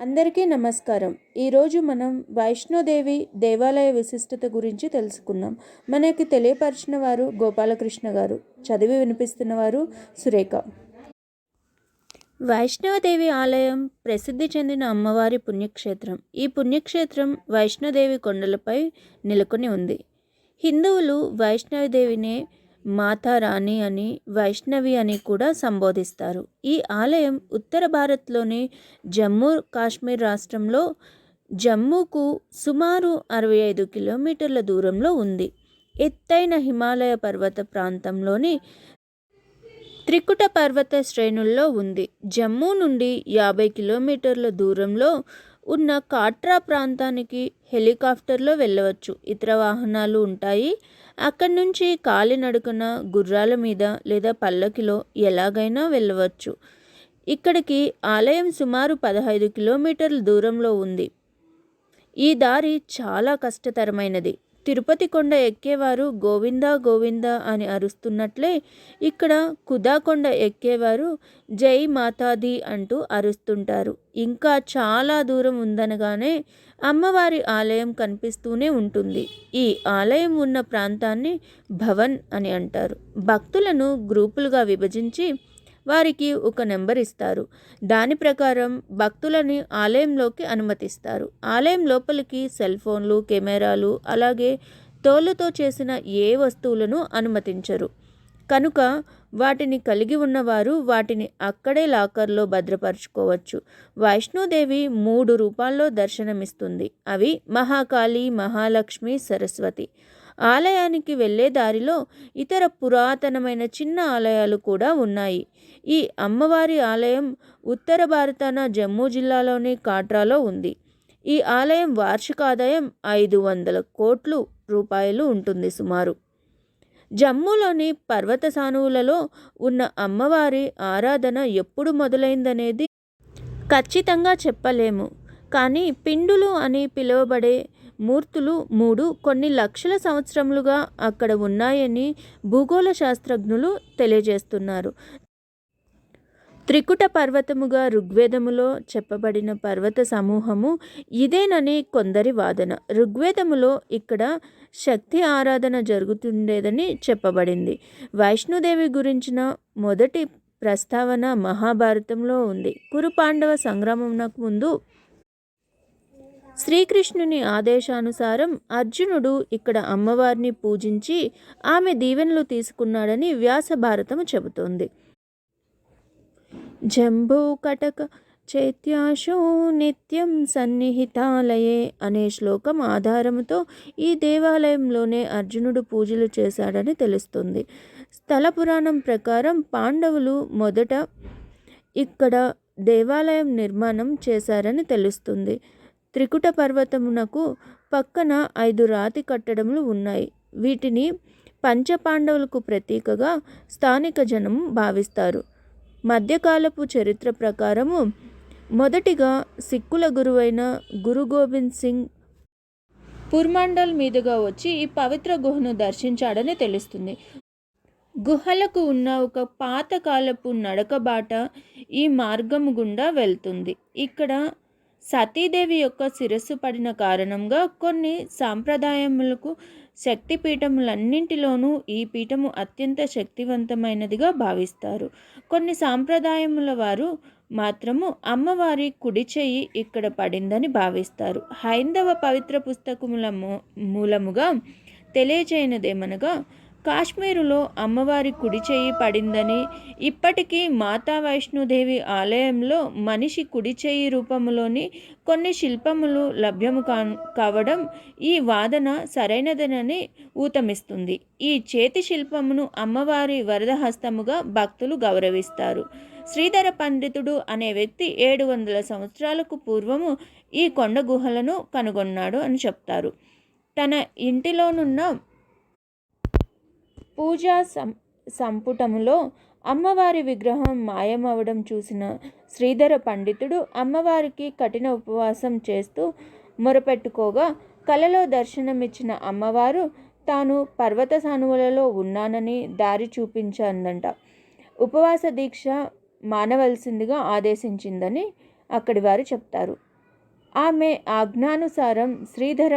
అందరికీ నమస్కారం. ఈరోజు మనం వైష్ణోదేవి దేవాలయ విశిష్టత గురించి తెలుసుకుందాం. మనకి తెలియపరిచిన వారు గోపాలకృష్ణ గారు చదివి వినిపిస్తున్న వారు సురేఖ. వైష్ణవదేవి ఆలయం ప్రసిద్ధి చెందిన అమ్మవారి పుణ్యక్షేత్రం. ఈ పుణ్యక్షేత్రం వైష్ణోదేవి కొండలపై నెలకొని ఉంది. హిందువులు వైష్ణవదేవినే మాతారాణి అని వైష్ణవి అని కూడా సంబోధిస్తారు. ఈ ఆలయం ఉత్తర భారత్లోని జమ్మూ కాశ్మీర్ రాష్ట్రంలో జమ్మూకు సుమారు అరవై ఐదు కిలోమీటర్ల దూరంలో ఉంది. ఎత్తైన హిమాలయ పర్వత ప్రాంతంలోని త్రికుట పర్వత శ్రేణుల్లో ఉంది. జమ్మూ నుండి యాభై కిలోమీటర్ల దూరంలో ఉన్న కాట్రా ప్రాంతానికి హెలికాప్టర్లో వెళ్ళవచ్చు. ఇతర వాహనాలు ఉంటాయి. అక్కడి నుంచి కాలినడకన గుర్రాల మీద లేదా పల్లకిలో ఎలాగైనా వెళ్ళవచ్చు. ఇక్కడికి ఆలయం సుమారు పదహైదు కిలోమీటర్ల దూరంలో ఉంది. ఈ దారి చాలా కష్టతరమైనది. తిరుపతి కొండ ఎక్కేవారు గోవిందా గోవిందా అని అరుస్తున్నట్లే ఇక్కడ కుదాకొండ ఎక్కేవారు జై మాతాది అంటూ అరుస్తుంటారు. ఇంకా చాలా దూరం ఉందనగానే అమ్మవారి ఆలయం కనిపిస్తూనే ఉంటుంది. ఈ ఆలయం ఉన్న ప్రాంతాన్ని భవన్ అని అంటారు. భక్తులను గ్రూపులుగా విభజించి వారికి ఒక నెంబర్ ఇస్తారు. దాని ప్రకారం భక్తులని ఆలయంలోకి అనుమతిస్తారు. ఆలయం లోపలికి సెల్ ఫోన్లు కెమెరాలు అలాగే తోలుతో చేసిన ఏ వస్తువులను అనుమతించరు. కనుక వాటిని కలిగి ఉన్నవారు వాటిని అక్కడే లాకర్లో భద్రపరచుకోవచ్చు. వైష్ణోదేవి మూడు రూపాల్లో దర్శనమిస్తుంది. అవి మహాకాళి మహాలక్ష్మి సరస్వతి. ఆలయానికి వెళ్ళే దారిలో ఇతర పురాతనమైన చిన్న ఆలయాలు కూడా ఉన్నాయి. ఈ అమ్మవారి ఆలయం ఉత్తర భారతాన జమ్మూ జిల్లాలోని కాట్రాలో ఉంది. ఈ ఆలయం వార్షిక ఆదాయం ఐదు వందల కోట్లు రూపాయలు ఉంటుంది సుమారు. జమ్మూలోని పర్వత సానువులలో ఉన్న అమ్మవారి ఆరాధన ఎప్పుడు మొదలైందనేది ఖచ్చితంగా చెప్పలేము. కానీ పిండులు అని పిలువబడే మూర్తులు మూడు కొన్ని లక్షల సంవత్సరములుగా అక్కడ ఉన్నాయని భూగోళ శాస్త్రజ్ఞులు తెలియజేస్తున్నారు. త్రికుట పర్వతముగా ఋగ్వేదములో చెప్పబడిన పర్వత సమూహము ఇదేనని కొందరి వాదన. ఋగ్వేదములో ఇక్కడ శక్తి ఆరాధన జరుగుతుండేదని చెప్పబడింది. వైష్ణోదేవి గురించిన మొదటి ప్రస్తావన మహాభారతంలో ఉంది. కురు పాండవ సంగ్రామంకు ముందు శ్రీకృష్ణుని ఆదేశానుసారం అర్జునుడు ఇక్కడ అమ్మవారిని పూజించి ఆమె దీవెనలు తీసుకున్నాడని వ్యాస భారతము చెబుతోంది. జంబూ కటక చైత్యాశో నిత్యం సన్నిహితాలయే అనే శ్లోకం ఆధారముతో ఈ దేవాలయంలోనే అర్జునుడు పూజలు చేశాడని తెలుస్తుంది. స్థల పురాణం ప్రకారం పాండవులు మొదట ఇక్కడ దేవాలయం నిర్మాణం చేశారని తెలుస్తుంది. త్రికుట పర్వతమునకు పక్కన ఐదు రాతి కట్టడములు ఉన్నాయి. వీటిని పంచపాండవులకు ప్రతీకగా స్థానిక జనం భావిస్తారు. మధ్యకాలపు చరిత్ర ప్రకారము మొదటిగా సిక్కుల గురువైన గురు గోబింద్ సింగ్ పుర్మండల్ మీదుగా వచ్చి ఈ పవిత్ర గుహను దర్శించాడని తెలుస్తుంది. గుహలకు ఉన్న ఒక పాతకాలపు నడకబాట ఈ మార్గం గుండా వెళ్తుంది. ఇక్కడ సతీదేవి యొక్క శిరస్సు పడిన కారణంగా కొన్ని సాంప్రదాయములకు శక్తి పీఠములన్నింటిలోనూ ఈ పీఠము అత్యంత శక్తివంతమైనదిగా భావిస్తారు. కొన్ని సాంప్రదాయముల వారు మాత్రము అమ్మవారి కుడి చెయ్యి ఇక్కడ పడిందని భావిస్తారు. హైందవ పవిత్ర పుస్తకముల మూలముగా తెలియచేయనదేమనగా కాశ్మీరులో అమ్మవారి కుడి చేయి పడిందని ఇప్పటికీ మాతా వైష్ణోదేవి ఆలయంలో మనిషి కుడి చేయి రూపంలోని కొన్ని శిల్పములు లభ్యము కా కావడం ఈ వాదన సరైనదనని ఊతమిస్తుంది. ఈ చేతి శిల్పమును అమ్మవారి వరదహస్తముగా భక్తులు గౌరవిస్తారు. శ్రీధర పండితుడు అనే వ్యక్తి ఏడు వందల సంవత్సరాలకు పూర్వము ఈ కొండ గుహలను కనుగొన్నాడు అని చెప్తారు. తన ఇంటిలోనున్న పూజా సం సంపుటములో అమ్మవారి విగ్రహం మాయమవడం చూసిన శ్రీధర పండితుడు అమ్మవారికి కఠిన ఉపవాసం చేస్తూ మొరపెట్టుకోగా కలలో దర్శనమిచ్చిన అమ్మవారు తాను పర్వత సానువులలో ఉన్నానని దారి చూపించిందంట. ఉపవాస దీక్ష మానవలసిందిగా ఆదేశించిందని అక్కడి వారు చెప్తారు. ఆమె ఆజ్ఞానుసారం శ్రీధర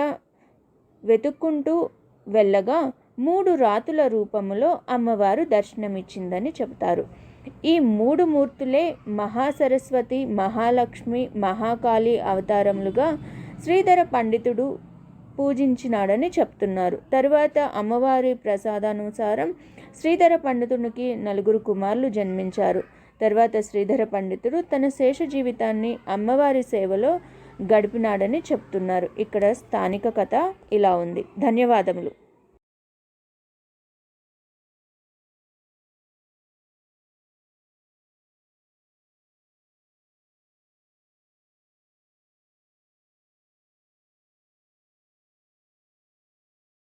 వెతుక్కుంటూ వెళ్ళగా మూడు రాతుల రూపములో అమ్మవారు దర్శనమిచ్చిందని చెబుతారు. ఈ మూడు మూర్తులే మహాసరస్వతి మహాలక్ష్మి మహాకాళి అవతారములుగా శ్రీధర పండితుడు పూజించినాడని చెప్తున్నారు. తరువాత అమ్మవారి ప్రసాదానుసారం శ్రీధర పండితునికి నలుగురు కుమారులు జన్మించారు. తర్వాత శ్రీధర పండితుడు తన శేష జీవితాన్ని అమ్మవారి సేవలో గడిపినాడని చెప్తున్నారు. ఇక్కడ స్థానిక కథ ఇలా ఉంది. ధన్యవాదములు.